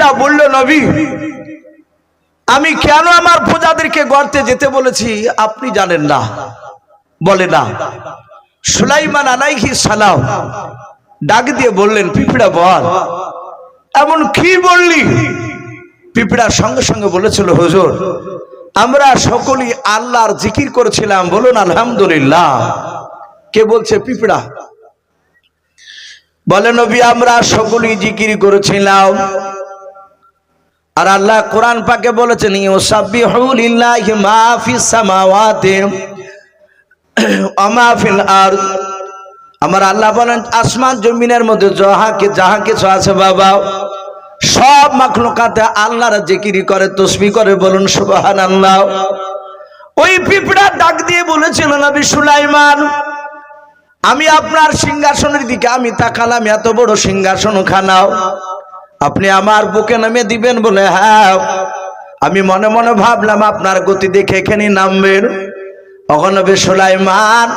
পিঁপড়া বলল, নবী, আমি কেন আমার প্রজাদেরকে গর্তে যেতে বলেছি আপনি জানেন না। বলে না। সুলাইমান আলাইহি সালাম ডাক দিয়ে বললেন, পিঁপড়া বল। এমন কি বললি? পিঁপড়া সঙ্গে সঙ্গে বলেছিল, হুজুর, আমরা সকলেই আল্লাহর জিকির করেছিলাম। বলুন, আলহামদুলিল্লাহ। কে বলছে, পিঁপড়া? বলে, নবী, আমরা সকলেই জিকির করেছিলাম। আর আল্লাহ কোরআন পাকে বলেছেন, ইউসাব্বিহু লিল্লাহি মা আমার আল্লাহ বলেন, আসমান জমিনের মধ্যে যাহাকে যাহা কিছু আছে বাবা, সব মাখলুকাতে আল্লাহর জিকিরি করে, তসবি করে বলুন সুবাহান আল্লাহ ওই পিঁপড়া ডাক দিয়ে বলেছিল, নবী সুলাইমান, আমি আপনার সিংহাসনের দিকে আমি তাকালাম, এত বড় সিংহাসন খানাও আপনি আমার বুকে নামে দিবেন বলে হ্যাঁ। আমি মনে মনে ভাবলাম, আপনার গতি দেখে এখানে নামবেন। অগনবে সুলাইমান,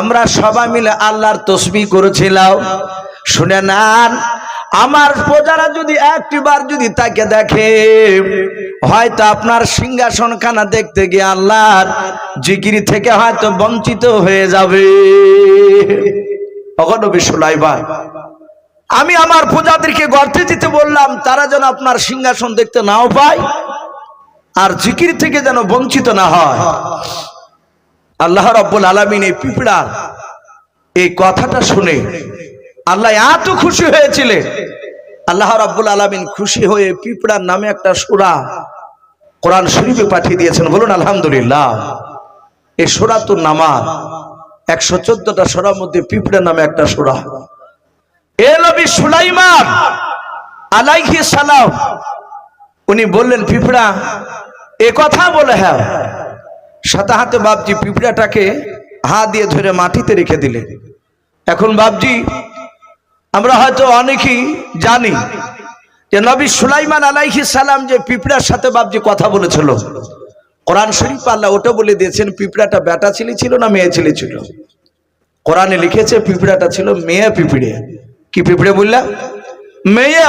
আমরা সবাই মিলে আল্লাহর তসবি করেছিলাম। শুনে নেন, আমার প্রজারা যদি একটিবার যদি তাকে দেখে, হয়তো আপনার সিংহাসন খানা দেখতে গিয়ে আল্লাহর জিকিরি থেকে হয়তো বঞ্চিত হয়ে যাবে। অগনবী সুলাইমান আমি আমার প্রজাদেরকে গর্তে দিতে বললাম, তারা যেন আপনার সিংহাসন দেখতে নাও পায় আর জিকির থেকে যেন বঞ্চিত না হয়। আল্লাহ রব্বুল আলমিন এই পিঁপড়ার এই কথাটা শুনে আল্লাহ এত খুশি হয়েছিলেন। আল্লাহ রাব্বুল আলমিন খুশি হয়ে পিঁপড়ার নামে একটা সুরা কোরআন শরীফে পাঠিয়ে দিয়েছেন। বলুন, আলহামদুলিল্লাহ। এই তো নামার একশো চোদ্দটা সুরার মধ্যে পিঁপড়ার নামে একটা সুরা। এ নবী সুলাইমান আলাইহি সালাম, উনি বললেন, পিঁপড়া, এ কথা বলে হ্যাঁ। সাথে হাতে বাপজি পিঁপড়াটাকে হা দিয়ে ধরে মাটিতে রেখে দিলেন। এখন বাপজি, আমরা হয়তো অনেকেই জানি যে নবী সুলাইমান আলাইহি সালাম যে পিঁপড়ার সাথে বাপজি কথা বলেছিল। কোরআন শরীফ আল্লাহ ওটা বলে দিয়েছেন, পিঁপড়াটা বেটা ছেলে ছিল না মেয়ে ছেলে ছিল? কোরআনে লিখেছে, পিঁপড়াটা ছিল মেয়ে পিঁপড়ে। কি পিঁপড়ে বললাম মেয়ে,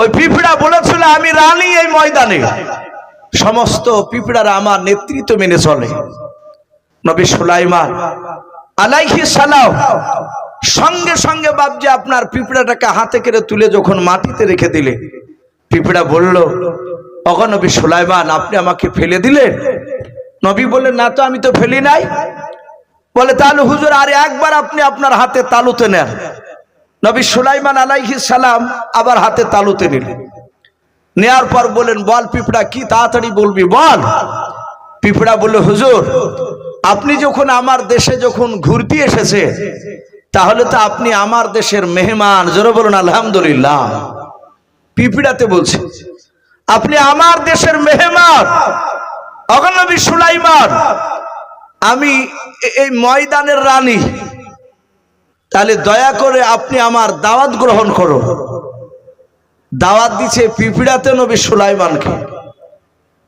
ওই পিঁপড়া বলেছিল আমি রানী এই ময়দানে। সমস্ত পিঁপড়ারা আমার নেতৃত্ব মেনে চলে। নবী সুলাইমান আলাইহি সালাম সঙ্গে সঙ্গে বাপজি আপনার পিঁপড়াটাকে হাতে করে তুলে যখন মাটিতে রেখে দিলে পিঁপড়া বলল তখন নবী সুলাইমান, আপনি আমাকে ফেলে দিলেন? নবী বললেন, না তো, আমি তো ফেলি নাই। বলে, তাহলে হুজুর, আর একবার আপনি আপনার হাতে তালুতে নেন। নবী সুলাইমান আলাইহি সালাম আবার হাতে তালুতে নিলেন। নেয়ার পর বলেন বল পিঁপড়া, কি তাড়াতাড়ি বলবি? বল। পিঁপড়া বলল, হুজুর, আপনি যখন আমার দেশে যখন ঘুরতে এসেছে, তাহলে তো আপনি আমার দেশের মেহমান। জোরে বলুন, আলহামদুলিল্লাহ। পিঁপড়াতে বলছে, আপনি আমার দেশের মেহমান অগনবী সুলাইমান, আমি এই ময়দানের রানী। তাহলে দয়া করে আপনি আমার দাওয়াত গ্রহণ করুন। দাওয়াত দিচ্ছে পিপিড়াতে নবী সুলাইমানকে।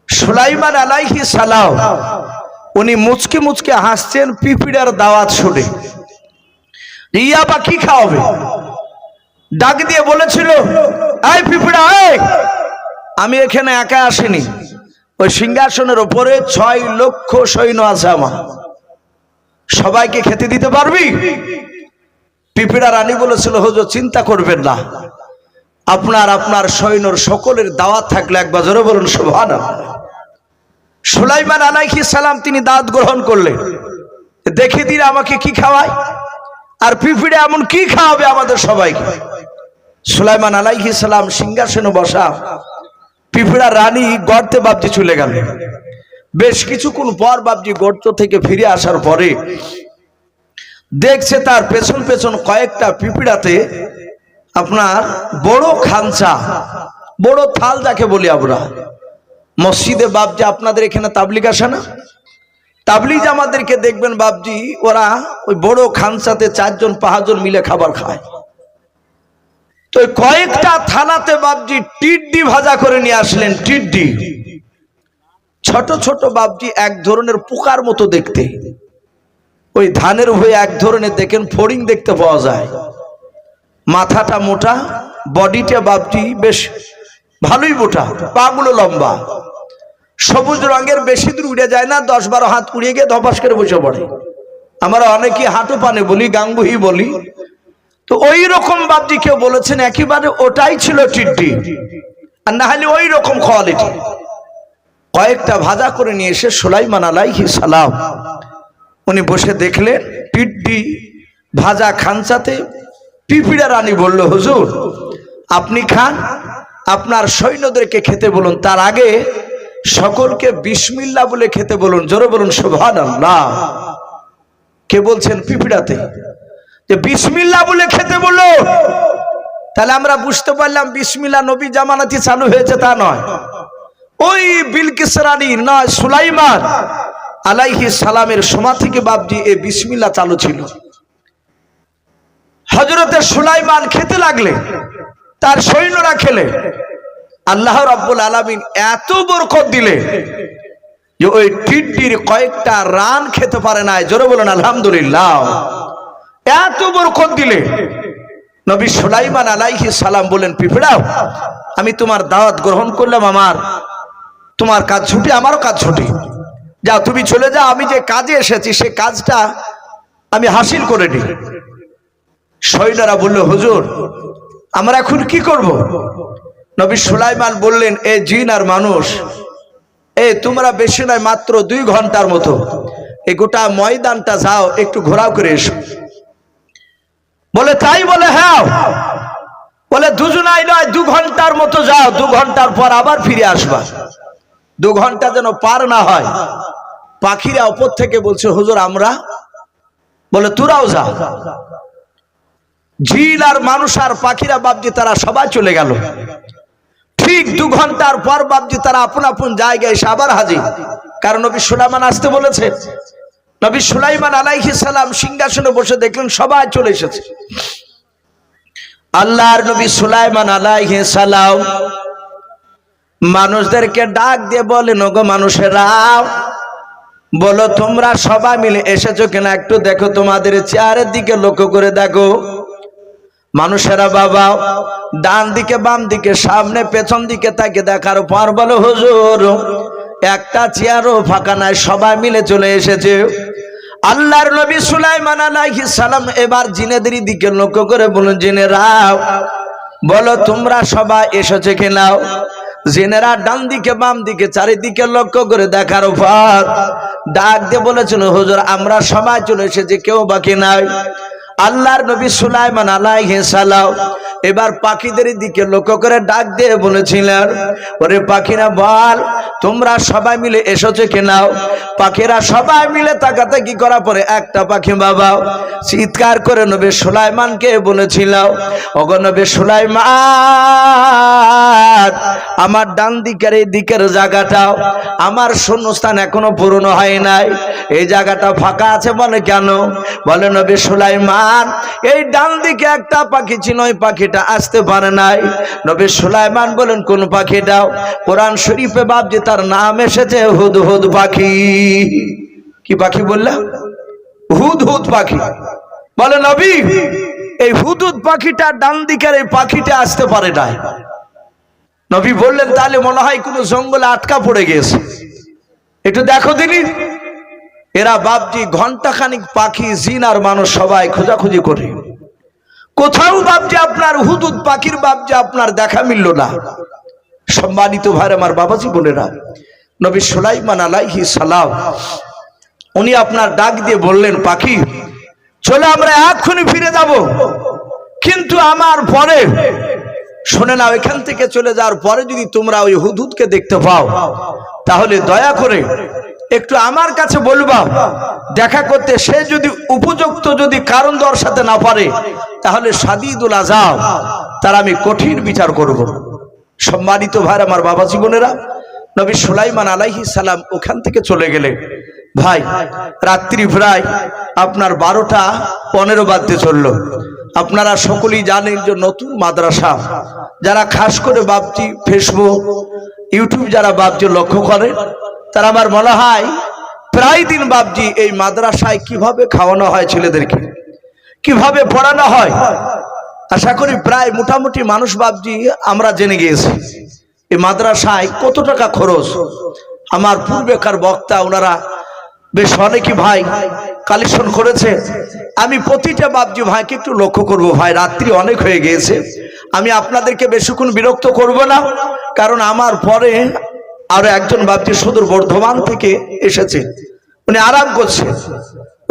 সুলাইমান আলাইহি সালাম, উনি মুচকে মুচকে হাসছেন, পিপিড়ার দাওয়াত শুনে। ইয়া বা কি খাওয়াবে? ডাক দিয়ে বলেছিল, এই পিপিড়া, এই! আমি এখানে একা আসিনি। ওই সিংহাসনের ওপরে ছয় লক্ষ সৈন্য আছে আমার। সবাইকে খেতে দিতে পারবি? পিপিড়া রানী বলেছিল, হুজুর, চিন্তা করবেন না। আপনার আপনার সৈন্যর সকলের দাওয়াত থাকলে একবার জোরে বলুন শোভান সুলাইমান আলাইহি সালাম তিনি দাঁত গ্রহণ করলেন। দেখে দিন আমাকে কি খাওয়ায়? আর পিপিড়ে এমন কি খাওয়াবে আমাদের সবাইকে? সুলাইমান আলাইহি সালাম সিংহাসনে বসা পিপিড়া রানী গর্তে বাবজি চলে গেল বেশ কিছুক্ষণ পর বাবজি গর্ত থেকে ফিরে আসার পরে দেখছে তার পেছন পেছন কয়েকটা পিপিড়াতে আপনার বড় খানচা, বড় থাল যাকে বলি আমরা। মসজিদে বাবজি আপনাদের এখানে তাবলিক আসে না? তাবলিজ আমাদেরকে দেখবেন বাবজি ওরা ওই বড় খানসাতে চারজন পাঁচজন মিলে খাবার খায়। তো কয়েকটা থানাতে বাবজি টিড্ডি ভাজা করে নিয়ে আসলেন, টিড্ডি। ছোট ছোট বাবজি এক ধরনের পোকার মতো দেখতে। ওই ধানের হয়ে এক ধরনের দেখেন ফড়িং দেখতে পাওয়া যায়। মাথাটা মোটা, বডিটা বাপটি বেশ ভালোই মোটা, পাগুলো লম্বা। সবুজ রঙের বেশি দূর উড়ে যায় না, দশ বারো হাত উড়িয়ে গিয়ে ধপাস করে বসে পড়ে। আমরা অনেকে হাঁটু পানে বলি, গাঙ্গুহি বলি। তো ওই রকম বাপটি কেউ বলেছেন, একেবারে ওটাই ছিল টিড্ডি। আর না হলে ওই রকম কোয়ালিটি কয়েকটা ভাজা করে নিয়ে এসে, সোলাইমান আলাইহি সালাম উনি বসে দেখলেন টিড্ডি ভাজা খানচাতে পিপিড়া রানী বলল, হুজুর, আপনি খান, আপনার সৈন্যদেরকে খেতে বলুন, তার আগে সকলকে বিসমিল্লা বলে খেতে বলুন, জোরে বলুন সুভান আল্লাহ কে বলছেন পিপিড়াতে? যে বিসমিল্লা বলে খেতে বলল। তাহলে আমরা বুঝতে পারলাম বিসমিল্লা নবী জামানাতি চালু হয়েছে তা নয়। ওই বিলকিস রানী নয় সুলাইমান আলাইহি সালামের সমা থেকে বাবজি এ বিসমিল্লা চালু ছিল। হজরতে সুলাইমান খেতে লাগলে, তার সৈন্যরা খেলে। আল্লাহ রাব্বুল আলামিন এত বরকত দিলে যে ওই টিড্ডির কয়েকটা রান খেতে পারে না জোরে বলুন, আলহামদুলিল্লাহ। এত বরকত দিলে নবী সুলাইমান আলাইহি সালাম বলেন পিঁপড়াও, আমি তোমার দাওয়াত গ্রহণ করলাম, আমার তোমার কাজ ছুটি, আমারও কাজ ছুটি। যাও তুমি চলে যাও আমি যে কাজে এসেছি, সে কাজটা আমি হাসিল করে নিই। সৈন্যরা বলল, হুজুর, আমরা এখন কি করব? নবী সুলাইমান বললেন, এ জিন আর মানুষ, এ তোমরা বেশি নয়, মাত্র দুই ঘণ্টার মতো। এই গোটা ময়দানটা যাও, একটু ঘোরাও করে এসো। বলে, তাই বলে হ্যাঁ। বলে, দুজনাই নয়, দু ঘণ্টার মতো যাও, দু ঘণ্টার পর আবার ফিরে আসবা। দু ঘণ্টা যেন পার না হয়। পাখিরা ওপর থেকে বলছে, হুজুর, আমরা বলে, তোরাও যা। ঝিল আর মানুষ আর পাখিরা বাবজি তারা সবাই চলে গেল। ঠিক দু ঘণ্টার পর বাবজি তারা আপন আপন জায়গায় এসে আবার হাজির। কারণ নবী সুলাইমান আসতে বলেছে। নবী সুলাইমান আলাইহি সালাম সিংহাসনে বসে দেখলেন, সবাই চলে এসেছে। আল্লাহর নবী সুলাইমান আলাইহি সালাম মানুষদেরকে ডাক দিয়ে বলেন, ওগো মানুষেরা, বলো তোমরা সবাই মিলে এসেছ কিনা? একটু দেখো তোমাদের চেয়ারের দিকে লক্ষ্য করে দেখো। মানুষেরা বাবা, ডান দিকে, বাম দিকে, সামনে, পেছন দিকে তাকে দেখার পর বলো, হুজুর, একটা চেয়ারও ফাঁকা নাই, সবাই মিলে চলে এসেছে। আল্লাহর নবী সুলাইমান আলাইহিস সালাম এবার জিনেদের দিকে লক্ষ্য করে বলুন জিনেরা, বলো তোমরা সবাই এসেছে কিনাও জেনেরা ডান দিকে, বাম দিকে, চারিদিকে লক্ষ্য করে দেখার উপর ডাক দিয়ে বলেছিল হুজুর, আমরা সবাই চলে এসেছি, কেউ বাকি নাই। আল্লাহর নবী সুলাইমান আলাইহি সালাম এবার পাখিদের দিকে লক্ষ্য করে ডাক দিয়ে বলেছিলেন, ওরে পাখিরা বল, তোমরা সবাই মিলে এসেছ কেনাও পাখিরা সবাই মিলে তাকাতাকি করার পরে, একটা পাখি বাবা। চিৎকার করে নবী সুলাইমানকে বলেছিল ওগো নবী সুলাইমান, আমার ডান দিকের এই দিকের জায়গাটাও আমার শূন্যস্থান এখনও পূরণ হয় নাই। এই জায়গাটা ফাঁকা আছে বলে কেন? বলে নবী সুলাইমান এই ডান দিকে একটা পাখি ছিল পাখিটা আসতে পারে নাই। নবী সুলাইমান বলেন, কোন পাখিটাও কোরআন শরীফে বাবজি তার নাম এসেছে, হুদ হুদ পাখি। কি পাখি বললাম হুদ হুদ পাখি। বলে, নবী, এই হুদুদ পাখিটা ডান দিকের এই পাখিটা আসতে পারে নাই। নবী বললেন, তাহলে মনে হয় কোনো জঙ্গলে আটকা পড়ে গেছে। একটু দেখো দিনি এরা বাপজি ঘন্টাখানিক পাখি, জিন আর মানুষ সবাই খোঁজাখুঁজি করে। কোথাও বাপজি আপনার হুদুদ পাখির বাপজি আপনার দেখা মিলল না। সম্মানিত ভাই আমার বাবাজি বোনেরা, নবী সুলাইমান আলাইহি সালাম, উনি আপনার ডাক দিয়ে বললেন, পাখি, চলে আমরা এক্ষুনি ফিরে যাব। কিন্তু আমার পরে, শোনে না ওইখান থেকে চলে যাওয়ার পরে যদি তোমরা ওই হুদুদকে দেখতে পাও, তাহলে দয়া করে একটু আমার কাছে বলবা, দেখা করতে সে যদি উপযুক্ত যদি কারণ দর্শাতে না পারে, তাহলে সাদিদুল আজাব তার আমি কঠিন বিচার করব। সম্মানিত ভাই, আমার বাবা জীবনেরা, নবী সুলাইমান আলাইহি সালাম ওখান থেকে চলে গেলেন ভাই, রাত্রি প্রায় আপনার বারোটা পনেরো বাদতে চলল আপনারা সকলেই জানেন যে নতুন মাদ্রাসা, যারা খাস করে বাপজি ফেসবুক, ইউটিউব যারা বাপজি লক্ষ্য করে তারা আমার মনে হয়, প্রায় দিন বাপজি, এই মাদ্রাসায় কীভাবে খাওয়ানো হয় ছেলেদেরকে? কীভাবে পড়ানো হয়? আশা করি প্রায় মোটামুটি মানুষ বাবজি আমরা জেনে গিয়েছি। এই মাদ্রাসায় কত টাকা খরচ? আমার পূর্বেকার বক্তা, ওনারা বেশ অনেকই ভাই কালেকশন করেছে। আমি প্রতিটা বাবজি ভাইকে একটু লক্ষ্য করব ভাই, রাত্রি অনেক হয়ে গিয়েছে। আমি আপনাদেরকে বেশিক্ষণ বিরক্ত করব না, কারণ আমার পরে আরও একজন বাবজি সুদূর বর্ধমান থেকে এসেছে। উনি আরাম করছে।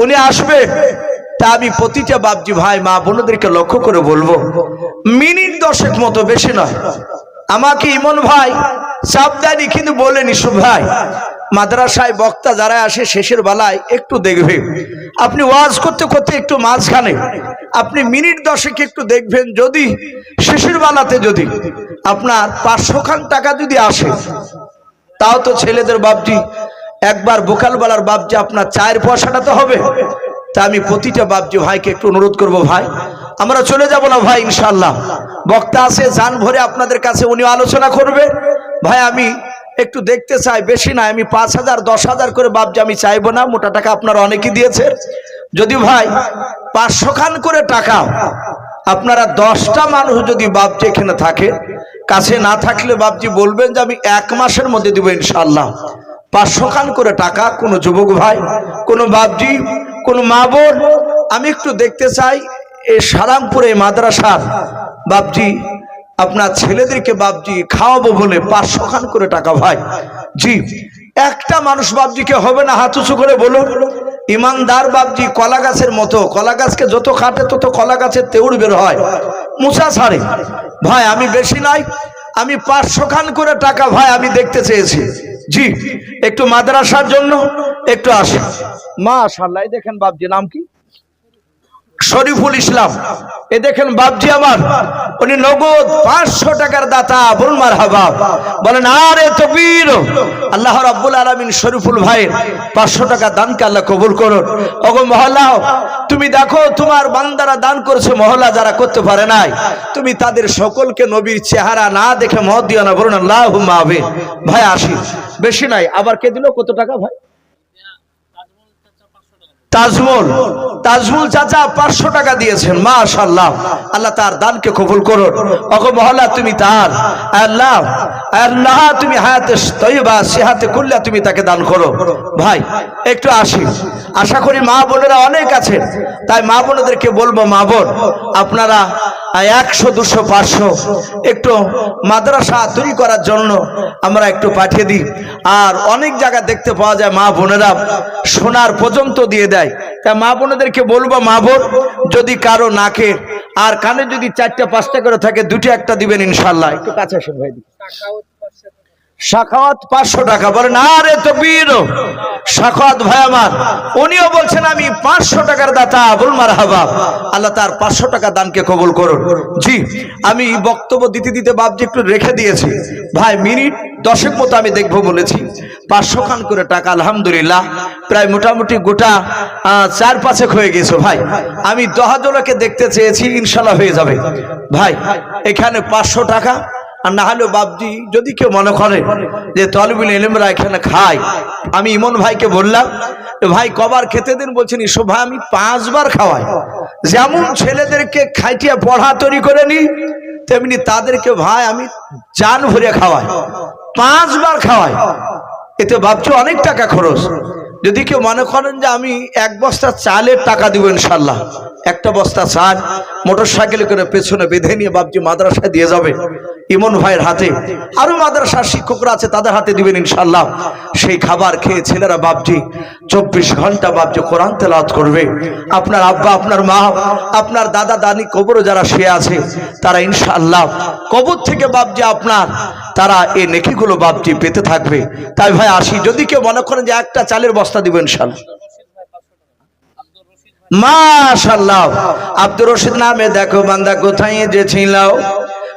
উনি আসবে, তা আমি প্রতিটা বাবজি ভাই, মা বোনদেরকে লক্ষ্য করে বলব, মিনিট দশেক মতো বেশি নয়। আমাকে ইমন ভাই চাপ দেয়নি কিন্তু বলেনি সু ভাই, মাদ্রাসায় বক্তা যারা আসে, শেষের বেলায় একটু দেখবে। আপনি ওয়াজ করতে করতে একটু মাঝখানে, আপনি মিনিট দশেক একটু দেখবেন যদি, শেষের বেলাতে যদি, আপনার পাঁচশো খান টাকা যদি আসে তাও তো ছেলেদের বাপজি। একবার বোকালবেলার বাপজি, আপনার চায়ের পয়সাটা তো হবে। তা আমি প্রতিটা বাপজি ভাইকে একটু অনুরোধ করব ভাই। আমরা চলে যাব না ভাই ইনশাল্লাহ বক্তা আছে, যান ভরে আপনাদের কাছে উনি আলোচনা করবে। ভাই, আমি একটু দেখতে চাই, বেশি না আমি পাঁচ হাজার, দশ হাজার করে বাপজি আমি চাইব না, মোটা টাকা আপনারা অনেকেই দিয়েছে যদি ভাই পাঁচশো খান করে টাকা আপনারা দশটা মানুষ যদি বাপজি এখানে থাকে, কাছে না থাকলে বাপজি বলবেন যে আমি এক মাসের মধ্যে দিব ইনশাল্লাহ পাঁচশো খান করে টাকা, কোনো যুবক ভাই, কোনো বাপজি, কোনো মা বোন। আমি একটু দেখতে চাই, এই সারাংপুরে মাদ্রাসার বাপজি, আপনার ছেলেদেরকে বাপজি খাওয়াবো বলে পাঁচশো খান করে টাকা ভাই। জি, একটা মানুষ বাপজিকে হবে না, হাত উঁচু করে বলুন। ইমানদার বাপজি কলা গাছের মতো, কলা গাছকে যত খাটে তত কলা গাছের তেউড় বের হয়। মুসা সারে। ভাই, আমি বেশি নাই, আমি পাঁচশো খান করে টাকা ভাই, আমি দেখতে চেয়েছি। জি, একটু মাদ্রাসার জন্য একটু আসে। মা আশাল্লাহ দেখেন বাপজি, নাম কি? শরীফুল ইসলাম। এ দেখেন বাপজি আমার, উনি নগদ পাঁচশো টাকার দাতা, বলুন মার হাবা বলেন, আরে তকবীর, আল্লাহ রাব্বুল আলামিন শরীফুল ভাইয়ের পাঁচশো টাকা দানকে আল্লাহ কবুল করুন। ওগো মহল্লা তুমি দেখো, তোমার বান্দারা দান করেছে, মহল্লা যারা করতে পারে নাই। তুমি তাদের সকলকে নবীর চেহারা না দেখে মত দিও না, বলুন আল্লাহ মাহবে ভাই, আসি। বেশি নাই। আবার কে দিল? কত টাকা ভাই? তাজমুল তাজমুল চাচা পাঁচশো টাকা দিয়েছেন মাশাল্লাহ আল্লাহ তার দানকে কবুল করুন। অগ মহল্লা, তুমি তার। আল্লাহ আল্লাহ, তুমি হায়াতে তৈবা সেহাতে করলে তুমি তাকে দান করো। ভাই, একটু আসি। আশা করি মা বোনেরা অনেক আছেন। তাই মা বোনদেরকে বলব, মা বোন, আপনারা একশো, দুশো, পাঁচশো একটু মাদ্রাসা তৈরি করার জন্য আমরা একটু পাঠিয়ে দিই। আর অনেক জায়গা দেখতে পাওয়া যায় মা বোনেরা সোনার পর্যন্ত দিয়ে দেয়। তা মা বোনেদেরকে বলব, মা বোন, যদি কারও নাকে আর কানে যদি চারটা, পাঁচটা করে থাকে, দুটো একটা দিবেন ইনশাল্লাহ একটু কাছে ভাই। সাখাওয়াত পাঁচশো টাকা। বলেন আরে তো বীর সাখাওয়াত ভাই আমার, উনিও বলছেন আমি পাঁচশো টাকার দাতা বল মার হাবা আল্লাহ তার পাঁচশো টাকা দানকে কবুল করুন। জি, আমি বক্তব্য দিতে দিতে বাপজি একটু রেখে দিয়েছি। ভাই, মিনিট দশেক মতো আমি দেখব বলেছি। পাঁচশো খান করে টাকা, আলহামদুলিল্লাহ। প্রায় মোটামুটি গোটা চার পাঁচেক হয়ে গেছে ভাই। আমি দহাজলাকে দেখতে চেয়েছি, ইনশাল্লাহ হয়ে যাবে। ভাই, এখানে পাঁচশো টাকা আর না হলেও বাবজি যদি কেউ মনে করে যে তলবিল এলেমরা এখানে খায়, আমি ইমন ভাইকে বললাম, ভাই, কবার খেতে দিন, বলছেন, ইসো ভাই, আমি পাঁচবার খাওয়াই। যেমন ছেলেদেরকে খাইটিয়া পড়া তৈরি করে নি, তেমনি তাদেরকে ভাই, আমি জান ভরে খাওয়াই। পাঁচবার খাওয়াই। এতে ভাবছি অনেক টাকা খরচ। যদি কেউ মনে করেন যে আমি এক বস্তা চালের টাকা দিব ইনশাল্লাহ একটা বস্তা চাল মোটর সাইকেলে করে পেছনে বেঁধে নিয়ে বাবজি মাদ্রাসায় দিয়ে যাবে। ইমন ভাইয়ের হাতে, আরও মাদ্রাসার শিক্ষকরা আছে, তাদের হাতে দিবেন ইনশাল্লাহ সেই খাবার খেয়ে ছেলেরা বাবজি চব্বিশ ঘণ্টা বাবজি কোরআন তেলাওয়াত করবে। আপনার আব্বা, আপনার মা, আপনার দাদা দানি কবরও যারা শুয়ে আছে, তারা ইনশাল্লাহ কবর থেকে বাবজি আপনার, তারা এই নেকিগুলো বাবজি পেতে থাকবে। তাই ভাই, আসি, যদি কেউ মনে করেন যে একটা চালের বস্তা দিব ইনশাল্লাহ মাশাল্লাহ আব্দুর রশিদ নামে দেখো, বান্দা কোথায় যে ছিল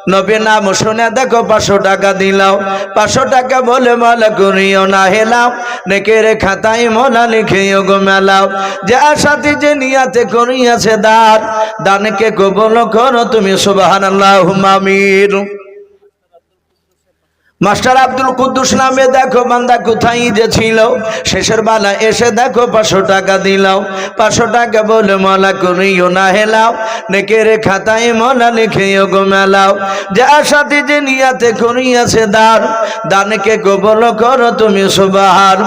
নবে নাম শুনে দেখো পাঁচশো টাকা দিলাও পাঁচশো টাকা বলে মালা করিও না হেলাও নেকের খাতাই মোলা লিখেও গো মেলাও। যে সাথে যে নিয়াতে করিয়াছে দান, দানকে কবল করো তুমি সুবাহ আল্লাহ মামির মাস্টার আব্দুল কুদ্দুস নামে দেখো বান্দা কোথায় যে ছিল? শেষের বেলা এসে দেখো পাঁচশো টাকা দিলাও। পাঁচশো টাকা বলে মলা করিও না হেলাও। নেকের খাতায় মলা লিখেও গো মেলাও। যে আশাতে যে নিয়াতে করিয়াছে দান, দানকে কবল করো তুমি সুবাহার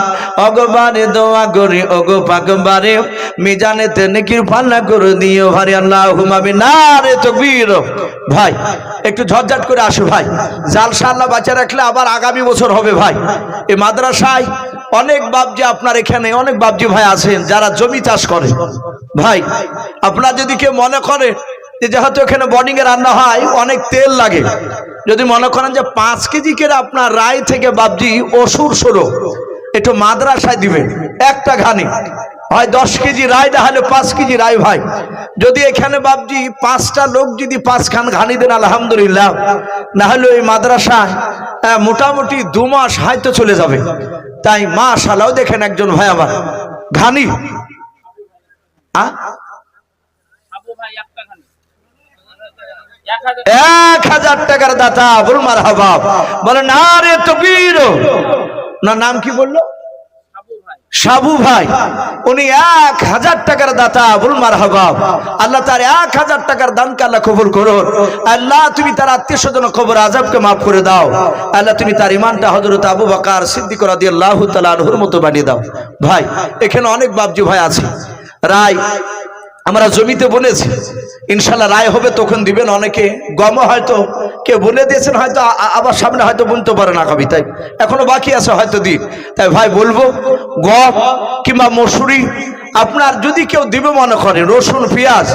অগবারে দোয়া করি, অগো পাকবারে মিজানেতে নেকির পাল্লা করে দিও ভারি আল্লাহ হুমাবি না রে তো বীর ভাই, একটু ঝটঝট করে আসো ভাই। জালসা আল্লাহ বাঁচা রাখলে আবার আগামী বছর হবে ভাই। এই মাদ্রাসায় অনেক বাবজি আপনার এখানে, অনেক বাবজি ভাই আছেন যারা জমি চাষ করে। ভাই, আপনার যদি কেউ মনে করে যে যেহেতু এখানে বোর্ডিং এ রান্না হয়, অনেক তেল লাগে। যদি মনে করেন যে পাঁচ কেজি করে আপনার রায় থেকে বাবজি অসুর সরো একটু মাদ্রাসায় দিবেন, একটা ঘানি। হয় দশ কেজি রায় না হলে পাঁচ কেজি রায় ভাই। যদি এখানে বাবজি পাঁচটা লোক যদি পাঁচ খান ঘানি দেন আলহামদুলিল্লাহ। না হলে ওই মাদ্রাসায় আহ, মোটামুটি দু মাস হয়তো চলে যাবে। তাই মা শালাও দেখেন একজন ভাই আমার। ঘানি। এক হাজার টাকার দাতা বলুন মার হাবাব বলে না রে তকবীর। না নাম কি বলল? সাবু ভাই, উনি এক হাজার টাকার দাতা বলুন মার হবাব আল্লাহ তার এক হাজার টাকার দানকে আল্লাহ কবুল করো আল্লাহ, তুমি তার আত্মীয় স্বজন খবর আজবকে মাফ করে দাও। আল্লাহ, তুমি তার ইমানটা হজরত আবু বাকার সিদ্দিক রাদি আল্লাহ তালুর মতো বানিয়ে দাও। ভাই, এখানে অনেক বাবজি ভাই আছে। রায় আমরা জমিতে বলেছি ইনশাল্লাহ রায় হবে, তখন দিবেন অনেকে। গম হয়তো কে বলে দিয়েছেন, হয়তো আবার সামনে হয়তো বুনতে পারে না কবি তাই। এখনও বাকি আছে হয়তো দিন তাই ভাই, বলব, গম কিংবা মসুরি, আপনার যদি কেউ দিবে মনে করেন রসুন, পেঁয়াজ,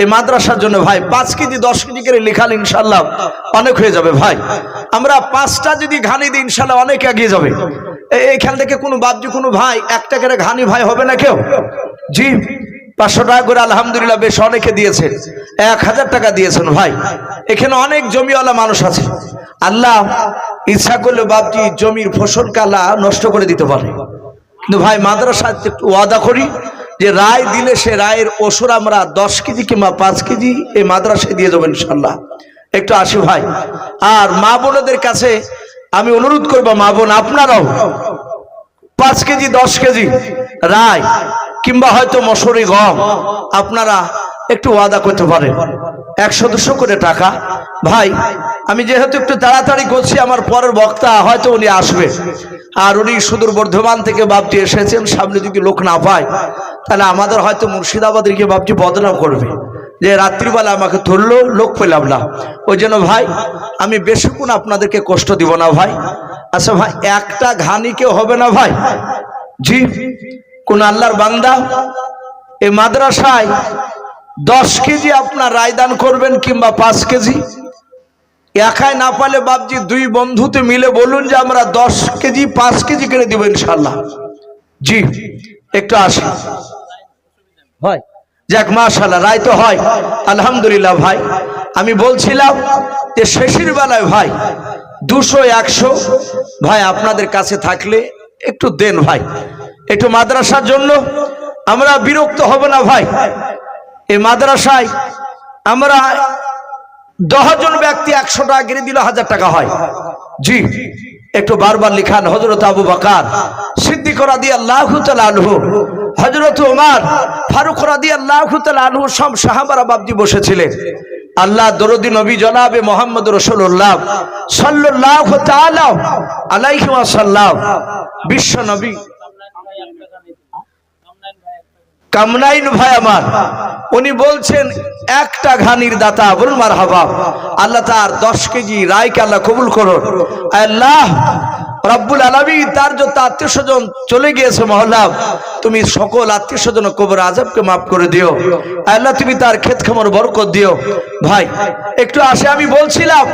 এই মাদ্রাসার জন্য ভাই, পাঁচ কেজি, দশ কেজি করে লেখাল ইনশাল্লাহ অনেক হয়ে যাবে ভাই। আমরা পাঁচটা যদি ঘানি দিই, ইনশাল্লাহ অনেক এগিয়ে যাবে। এইখান থেকে কোনো বাবজি কোনো ভাই, একটা করে ঘানি ভাই হবে না কেউ? জি? পাঁচশো টাকা করে আলহামদুলিল্লাহ বেশ অনেকে দিয়েছেন। এক হাজার টাকা দিয়েছেন ভাই। এখানে অনেক জমিওয়ালা মানুষ আছে। আল্লাহ ইচ্ছা করলে বাপজি জমির ফসল কালা নষ্ট করে দিতে পারে। কিন্তু ভাই মাদ্রাসা ওয়াদা করি যে রায় দিলে সে রায়ের ওষুধ আমরা দশ কেজি কিংবা পাঁচ কেজি এই মাদ্রাসায় দিয়ে যাব ইনশাল্লাহ একটু আসি ভাই। আর মা বোনদের কাছে আমি অনুরোধ করব, মা বোন আপনারাও পাঁচ কেজি, দশ কেজি রায় কিংবা হয়তো মসুরি গম, আপনারা একটু ওয়াদা করতে পারেন। একশো দুশো করে টাকা। ভাই, আমি যেহেতু একটু তাড়াতাড়ি করছি, আমার পরের বক্তা হয়তো উনি আসবে। আর উনি সুদূর বর্ধমান থেকে বাপটি এসেছেন, সামনে যদি লোক না পায়, তাহলে আমাদের হয়তো মুর্শিদাবাদের গিয়ে বাপটি বদনাম করবে। যে রাত্রিবেলা আমাকে ধরলো, লোক পেলাম না। ওই জন্য ভাই, আমি বেশিক্ষণ আপনাদেরকে কষ্ট দিব না ভাই। আচ্ছা ভাই, একটা ঘানি কেউ হবে না ভাই? জি। কোন আল্লাহর বান্দা এই মাদ্রাসায় দশ কেজি আপনার রায়দান করবেন কিংবা পাঁচ কেজি? একাই না পালে বাপজি দুই বন্ধুতে মিলে বলুন যে আমরা দশ কেজি পাঁচ কেজি কিনে দিব ইনশাল্লাহ জি একটু আসি। হয়। যাক মাশাল্লাহ রায় তো হয়। আলহামদুলিল্লাহ ভাই। আমি বলছিলাম যে শেষের বেলায় ভাই দুশো একশো ভাই আপনাদের কাছে থাকলে একটু দেন ভাই। একটু মাদ্রাসার জন্য আমরা বিরক্ত হব না ভাই। এই মাদ্রাসায় আমরা দশজন ব্যক্তি একশো টাকা গিরে দিলে হাজার টাকা হয়। জি, একটু বারবার লিখান হজরত আবু বাকার সিদ্দিক রাদি আল্লাহ আলহু হজরত উমার ফারুক রাদি আল্লাহ আলহু সব সাহাবারা বাবজি বসেছিলেন। আল্লাহ দরদি নবী জনাবে মোহাম্মদ রসুল্লাহ সাল্লাহ আলাইহি ওয়াসাল্লাম, বিশ্ব নবী কামনাইন ভাই একটা খান। কামনাইন ভাই একটা খান। কামনাইন ভাই আমার। উনি বলছেন, একটা ঘানির দাতা, বলুন মার হাবাব আল্লাহ তার দশ কেজি রায়কে আল্লাহ কবুল করুন। আল্লাহ রব্বুল আলমী তার যত আত্মীয় স্বজন চলে গিয়েছে মহল্লা, তুমি সকল আত্মীয় স্বজন কবর আজবকে মাফ করে দিও। আল্লাহ তুমি তার ক্ষেত খামর বরকত দিও। ভাই, একটু আসে আমি বলছিলাম,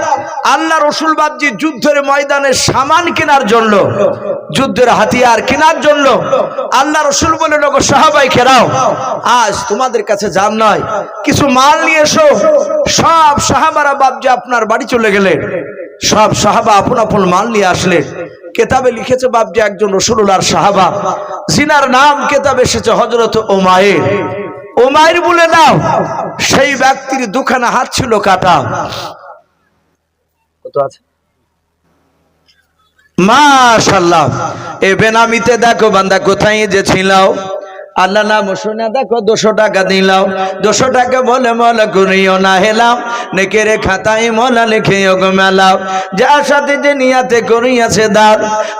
আল্লাহ রসুল বাবজি যুদ্ধের ময়দানে সামান কেনার জন্য, যুদ্ধের হাতিয়ার কেনার জন্য, আল্লাহ রসুল বলে লোক সাহাবাই খেরাও আজ তোমাদের কাছে যান নয় কিছু মাল নিয়ে এসো, সব সাহাবারা বাবজি আপনার বাড়ি চলে গেলেন। সব সাহাবা আপন আপন মাল নিয়ে আসলেন কেতাবে লিখেছে বাবজি একজন রসুল্লার সাহাবা। জিনার নাম কেতাবে এসেছে হজরত ওমায়ের ওমায়ের বলে নাও, সেই ব্যক্তির দুখানা হাত ছিল কাটা। কত আছে? এ বেনামিতে দেখো বান্দা, কোথায় যে ছিলাও আল্লাহ নাম শুনে দেখো দুশো টাকা দিলাম। দুশো টাকা বলে মলা করিও না হেলাম। নেকেরে খাতায় মলা লিখে গো মেলাও যার সাথে যে নিয়াতে করিয়াছে দান।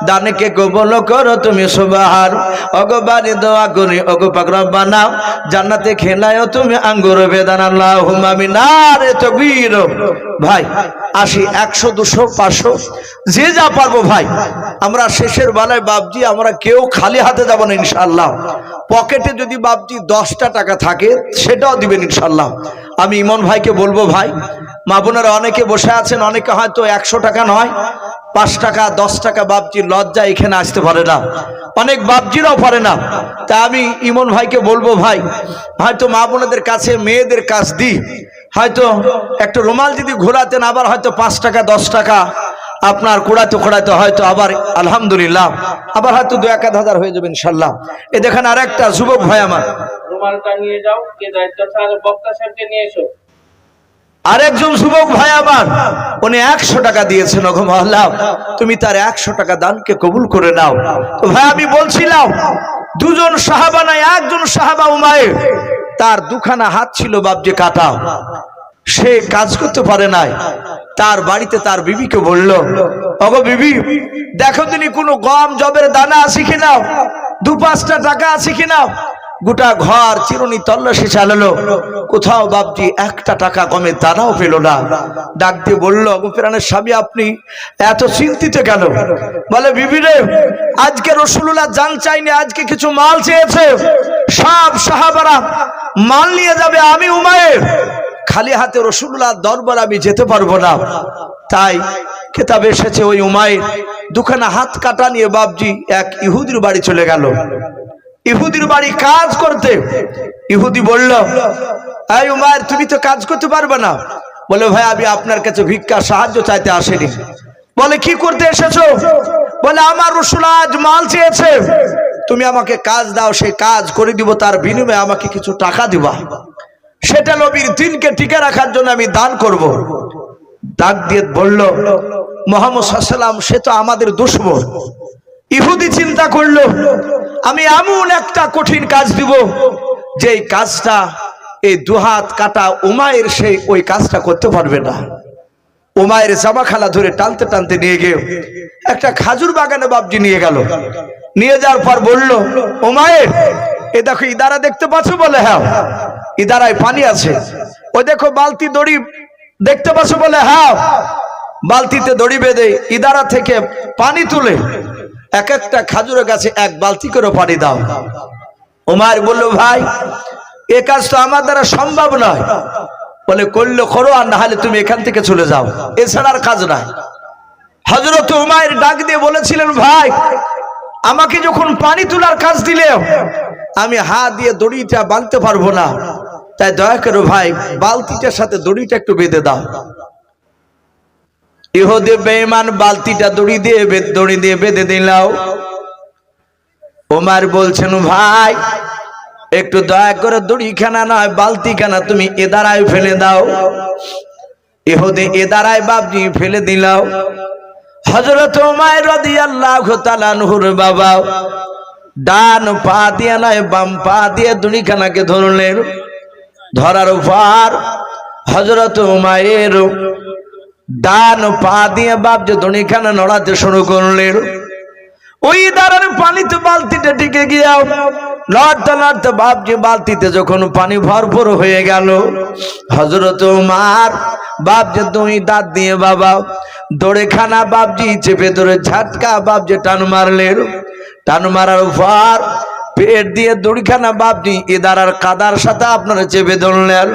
দানকে কবল করো তুমি সুবাহার অগো বাড়ি দোয়া করি অগো পাকড় বানাও জান্নাতে খেলায় তুমি আঙ্গুর বেদান। আল্লাহ হুমামি না রে তো ভাই, আসি একশো, দুশো, পাঁচশো। যে যা পারব ভাই। আমরা শেষের বেলায় বাপজি, আমরা কেউ খালি হাতে যাব না ইনশাল্লাহ পকেটে যদি বাপজি দশটা টাকা থাকে, সেটাও দিবেন ইনশাল্লাহ আমি ইমন ভাইকে বলব, ভাই, মা অনেকে বসে আছেন, অনেকে হয়তো একশো টাকা নয়, পাঁচ টাকা, দশ টাকা বাপজি লজ্জা এখানে আসতে পারে না। অনেক বাপজিরাও পারে না। তা আমি ইমন ভাইকে বলব, ভাই, হয়তো মা বোনেদের কাছে, মেয়েদের কাজ দিই হয়তো একটা রুমাল যদি ঘোরাতেন, আবার হয়তো পাঁচ টাকা, দশ টাকা আপনার কোড়াতে কোড়াতে হয়তো আবার আলহামদুলিল্লাহ আবার হয়তো দু এক হাজার হয়ে যাবে ইনশাল্লাহ। এ দেখেন আর একটা যুবক ভাই আমার। আরেকজন যুবক ভাই আমার উনি একশো টাকা দিয়েছেন ওগো মহল্লা। তুমি তার একশো টাকা দানকে কবুল করে নাও। তো ভাই আমি বলছিলাম দুজন সাহাবা নাই একজন সাহাবা উমায়ে তার দুখানা হাত ছিল বাবজে কাটা। সে কাজ করতে পারে নাই। তার বাড়িতে তার বিবিকে বলল, অগো বিবি, দেখো তিনি কোনো গম, জবের দানা আছে কিনা দু পাঁচটা টাকা আছে কিনা গোটা ঘর চিরুনি তল্লাশি চালালো। কোথাও বাপজি একটা টাকা কমে দানাও পেল না। ডাক দিয়ে বলল অগোপেরানের স্বামী, আপনি এত চিন্তিত কেন? বলে বিবিরে আজকে রসুল্লাহ জান চাইনি, আজকে কিছু মাল চেয়েছে। সব সাহাবারা মাল নিয়ে যাবে আমি উমায়ের। খালি হাতে রসুল্লাহ দরবার আমি যেতে পারব না। তাই খেতাবে এসেছে ওই উমায়ের দুখানা হাত কাটা নিয়ে বাপজি এক ইহুদির বাড়ি চলে গেল। ইহুদির বাড়ি কাজ করতে। ইহুদি বলল, এই উমায়ের তুমি তো কাজ করতে পারবে না। বলে, ভাই, আমি আপনার কাছে ভিক্ষা, সাহায্য চাইতে আসেনি। বলে, কি করতে এসেছ? বলে, আমার রসুল আজ মাল চেয়েছে। তুমি আমাকে কাজ দাও, সেই কাজ করে দিব, তার বিনিময়ে আমাকে কিছু টাকা দিবা। সেটা নবীর দিনকে টিকে রাখার জন্য আমি দান করব। ডাক দিয়ে বলল, মোহাম্মদ সাল্লাম সে তো আমাদের দুশ্মন। ইহুদি চিন্তা করল, আমি এমন একটা কঠিন কাজ দিব যে কাজটা, এই দুহাত কাটা উমায়ের সেই ওই কাজটা করতে পারবে না। উমায়ের জামা খালা ধরে টানতে টানতে নিয়ে গিয়ে একটা খাজুর বাগানে বাবজি নিয়ে গেল। নিয়ে যাওয়ার পর বলল উমায়ের এ দেখো ইদারা দেখতে পাচ্ছ বলে? হ্যাঁ। ইদারায় পানি আছে। ও দেখো বালতি দড়ি দেখতে পাচ্ছ বলে? হ্যাঁ। বালতিতে দড়ি বেঁধে ইদারা থেকে পানি তুলে এক একটা খাজুরের গাছে এক বালতি করে পানি দাও। ওমার বলল, ভাই, এ কাজ তো আমার দ্বারা সম্ভব নয়। বলে, করলে করো আর না হলে তুমি এখান থেকে চলে যাও। এছাড়া আর কাজ নাই। হজরত উমায়ের ডাক দিয়ে বলেছিলেন, ভাই আমাকে যখন পানি তোলার কাজ দিলে, আমি হাত দিয়ে দড়িটা বাঁধতে পারব না। তাই দয়া করো ভাই, বালতিটার সাথে দড়িটা একটু বেঁধে দাও। ইহুদি বেঈমান, বালতিটা দড়ি দিয়ে দড়ি দিয়ে বেঁধে দিলাও। ওমার বলছেন, ভাই, একটু দয়া করে দড়িখানা নয়, বালতিখানা তুমি এ দ্বারায় ফেলে দাও। ইহুদি এ দ্বারায় বাবজি ফেলে দিলাও। হজরত ওমায় রদি আল্লাহ তালানহুর বাবা ডান পা দিয়ে নয়, বাম পা দিয়ে দড়িখানাকে ধরলেন। ধরার পর হজরত উমায়ের ডান পা দিয়ে বাপ যে দুনিখানা নড়াতে শুরু করলেন। ওই দাঁড়ার পানিতে বালতিটা টিকে গিয়াও লড়তে লড়তে বাপজি বালতিতে যখন পানি ভরপুর হয়ে গেল হজরত মার বাপজি তুমি দাঁত দিয়ে বাবা দড়ে খানা বাপজি চেপে ধরে ঝাটকা বাপজি টান মারলেন। টান মারার পর পেট দিয়ে দড়িখানা বাপজি এদারার কাদার সাথে আপনারা চেপে ধরলেন।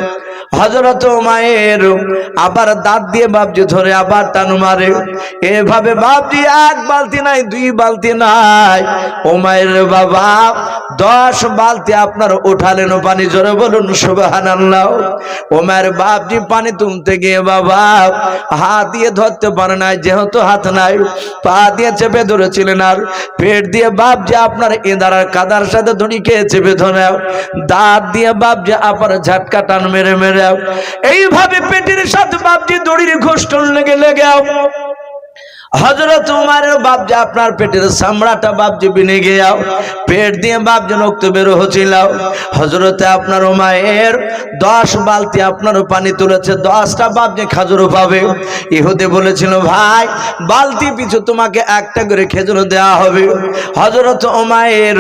হজরত মায়ের আবার দাঁত দিয়ে বাপজি ধরে আবার টান মারে। এভাবে বাপজি এক বালতি নাই, দুই বালতি নাই। ও মায়ের বাবা, দশ বালতি আপনার উঠালেন পানি, জোরে বলুন সুবাহান ও মায়ের বাপজি পানি তুলতে গিয়ে বাবা, হাত দিয়ে ধরতে পারে নাই, যেহেতু হাত নাই, পা দিয়ে চেপে ধরেছিলেন আর পেট দিয়ে বাপ যে আপনার এদারার কাদার সাথে ধনিকে চেপে ধরে। দাঁত দিয়ে বাপ যে আবার ঝাটকা টান মেরে মেরে এইভাবে পেটের সাথে বাপ যে দড়ির ঘোষ লেগে লেগে হজরত উমারের বাপ যে আপনার পেটের চামড়াটা বাপ যে বিনে গিয়াও, পেট দিয়ে বাপ যে রক্ত বেরো হচ্ছিল হজরতে আপনার উমায়ের দশ বালতি আপনার পানি তুলেছে, দশটা বাপ যে খাজুরও পাবে। ইহুদে বলেছিল, ভাই, বালতি পিছু তোমাকে একটা করে খেজুর দেওয়া হবে। হজরত উমায়ের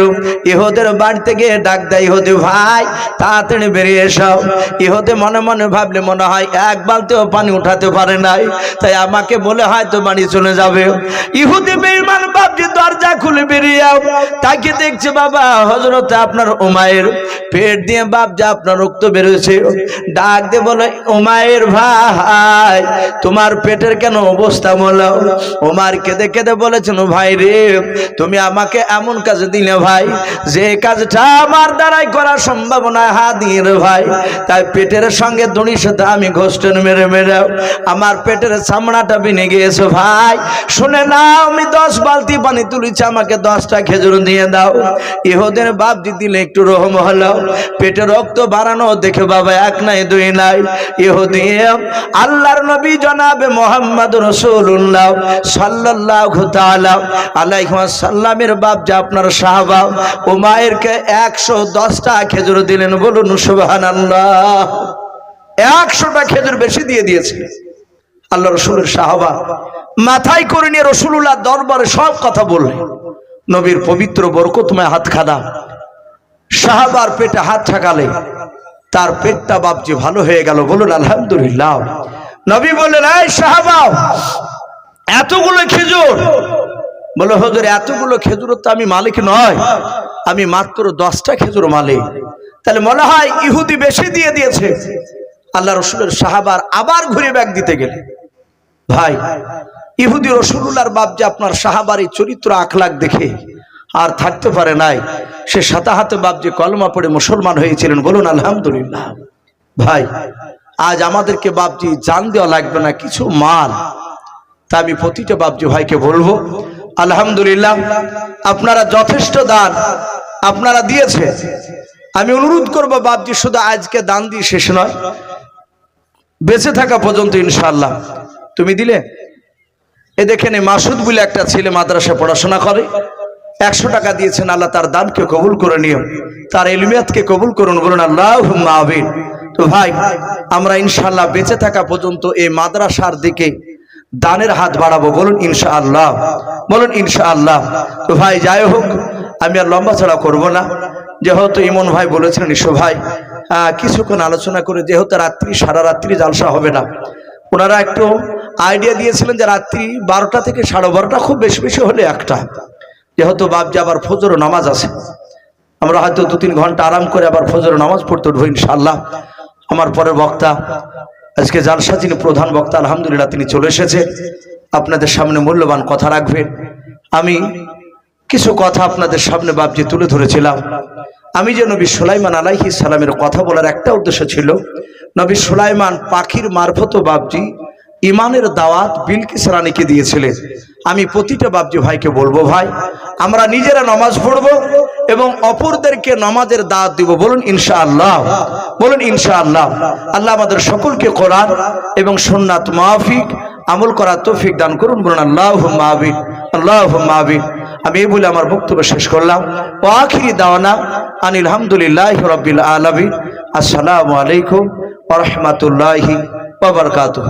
ইহুদের বাড়িতে গিয়ে ডাক দেয়, ইহুদি ভাই, তাড়াতাড়ি বেরিয়ে এসো। ইহুদে মনে মনে ভাবলে, মনে হয় এক বালতিও পানি উঠাতে পারে নাই। তাই আমাকে বলে, হয়তো বাড়ি চলে যাবে। ইহুদি বেঈমান বাপজি দরজা খুলে বেরিয়ে তাকে দেখছে, বাবা হজরতে আপনার উমায়ের পেট দিয়ে বাপ যে আপনার রক্ত বেরোছে ডাক দিয়ে বলে উমায়ের ভাই, তোমার পেটের কেন অবস্থা বলো। উমার কেঁদে কেঁদে বলেছেন, ভাই রে, তুমি আমাকে এমন কাজ দিলে ভাই, যে কাজটা আমার দ্বারাই করা সম্ভব নয় হা দিয়ে ভাই। তাই পেটের সঙ্গে দড়ির সাথে আমি ঘোষণ মেরে মেরে, আমার পেটের চামড়াটা বিনে গিয়েছে, ভাই। শুনে না আমি দশ বালতি পানি তুলেছি, আমাকে দশটা খেজুর দিয়ে দাও। ইহুদের বাপ দিলে একটু রহম হলো। পেটে রক্ত বাড়ানো দেখে বাবা এক নাই, দুই নাই। ইহুদি, আল্লাহর নবী জনাবে মোহাম্মদ রসুল্লাহ সাল্লাহ আলাইহি সাল্লামের বাপ যে আপনার সাহাবা ও মায়েরকে একশো দশটা খেজুর দিলেন, বলুন সুবাহান আল্লাহ একশোটা খেজুর বেশি দিয়ে দিয়েছে আল্লাহ রসুলের সাহাবা মাথায় করে নিয়ে রসুল্লাহ দরবারে সব কথা বললেন। নবীর পবিত্র বরকতময় হাত খাদা সাহাবার পেটে হাত ঠাকালে। তার পেটটা বাপজি ভালো হয়ে গেল বলুন আলহামদুলিল্লাহ। নবী বললেন, এই সাহাবা, এতগুলো খেজুর। বলে, হজুর, এতগুলো খেজুর তো আমি মালিক নয়। আমি মাত্র দশটা খেজুর মালিক। তাহলে মনে হয় ইহুদি বেশি দিয়ে দিয়েছে। আল্লাহ রসুলের সাহাবার আবার ঘুরে ব্যাগ দিতে গেলে ভাই ইহুদি রসুল্লাহর বাপ যে আপনার সাহাবারি চরিত্র, আখলাখ দেখে আর থাকতে পারে নাই, সে সাতাহাতে বাপ যে কলমা পড়ে মুসলমান হয়েছিলেন, বলুন আলহামদুলিল্লাহ। ভাই, আজ আমাদেরকে বাপজি জান দেওয়া লাগবে না, কিছু মাল। তা আমি প্রতিটা বাপজি ভাইকে বলব, আলহামদুলিল্লাহ, আপনারা যথেষ্ট দান, আপনারা দিয়েছে আমি অনুরোধ করব বাপজি শুধু আজকে দান দিয়ে শেষ নয়, বেঁচে থাকা পর্যন্ত ইনশাল্লাহ তুমি দিলে? এ দেখেন এই মাসুদ বলে একটা ছেলে মাদ্রাসা পড়াশোনা করে। একশো টাকা দিয়েছেন, আল্লাহ তার দানকে কবুল করে নিও। তার এলমিয়াতকে কবুল করুন, বলুন আল্লাহ আবিন তো ভাই, আমরা ইনশাল্লাহ বেঁচে থাকা পর্যন্ত এই মাদ্রাসার দিকে দানের হাত বাড়াবো, বলুন ইনশা আল্লাহ বলুন ইনশা আল্লাহ তো ভাই, যাই হোক, আমি আর লম্বা ছাড়া করব না। যেহেতু ইমন ভাই বলেছেন, ইসো ভাই কিছুক্ষণ আলোচনা করে, যেহেতু রাত্রি, সারা রাত্রি জালসা হবে না। ওনারা একটু আইডিয়া দিয়েছিলেন যে রাত্রি বারোটা থেকে সাড়ে বারোটা, খুব বেশি বেশি হলে একটা। যেহেতু বাপ যে আবার ফজর নামাজ আছে। আমরা হয়তো দু তিন ঘণ্টা আরাম করে আবার ফজর নামাজ পড়তে উঠবো ইনশাল্লাহ আমার পরের বক্তা, আজকে জালসা যিনি প্রধান বক্তা, আলহামদুলিল্লাহ তিনি চলে এসেছে। আপনাদের সামনে মূল্যবান কথা রাখবেন আমি কিছু কথা আপনাদের সামনে বাপজি তুলে ধরেছিলাম। আমি যে নবী সুলাইমান আলাইহি সালামের কথা বলার একটা উদ্দেশ্য ছিল, নবী সুলাইমান পাখির মারফত বাপজি ইমানের দাওয়াত বিলকিস রানীকে দিয়েছিলেন। আমি প্রতিটা বাপজি ভাইকে বলব, ভাই, আমরা নিজেরা নামাজ পড়ব এবং অপরদেরকে নামাজের দাওয়াত দিব। বলুন, ইনশাআল্লাহ। বলুন, ইনশাআল্লাহ। আল্লাহ আমাদের সকলকে কোরআন এবং সুন্নাত মাহফিক আমল করার তৌফিক দান করুন। বলুন আল্লাহ মাহবিন আল্লাহ মাহবিন আমি এই বলে আমার বক্তব্য শেষ করলাম। ও আখিরি দাওয়ানা আনিল হামদুলিল্লাহ রবিল আলমিন। আসসালামু আলাইকুম ওরহমতুল্লাহি বাবরকাতুহ